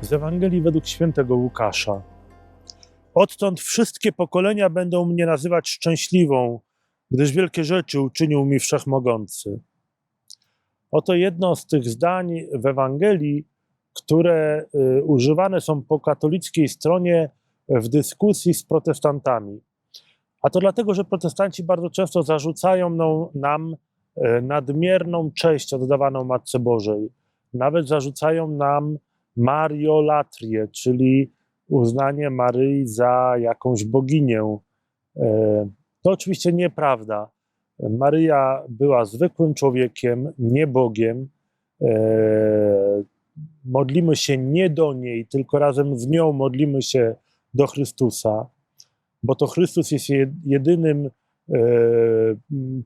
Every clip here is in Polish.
Z Ewangelii według świętego Łukasza. Odtąd wszystkie pokolenia będą mnie nazywać szczęśliwą, gdyż wielkie rzeczy uczynił mi wszechmogący. Oto jedno z tych zdań w Ewangelii, które y, używane są po katolickiej stronie w dyskusji z protestantami. A to dlatego, że protestanci bardzo często zarzucają nam, e, nadmierną cześć oddawaną Matce Bożej. Nawet zarzucają nam mariolatrię, czyli uznanie Maryi za jakąś boginię. E, To oczywiście nieprawda. Maryja była zwykłym człowiekiem, nie Bogiem. E, Modlimy się nie do niej, tylko razem z nią modlimy się do Chrystusa, bo to Chrystus jest je- jedynym e,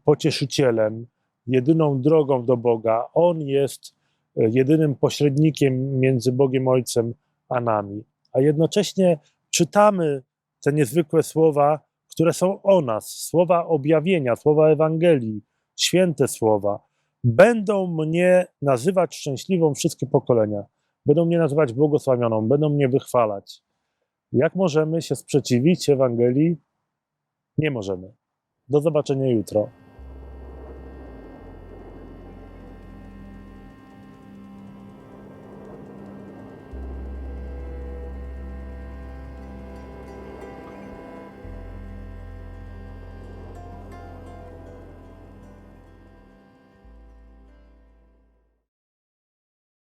pocieszycielem, jedyną drogą do Boga. On jest jedynym pośrednikiem między Bogiem Ojcem a nami. A jednocześnie czytamy te niezwykłe słowa, które są o nas, słowa objawienia, słowa Ewangelii, święte słowa. Będą mnie nazywać szczęśliwą wszystkie pokolenia. Będą mnie nazywać błogosławioną, będą mnie wychwalać. Jak możemy się sprzeciwić Ewangelii? Nie możemy. Do zobaczenia jutro.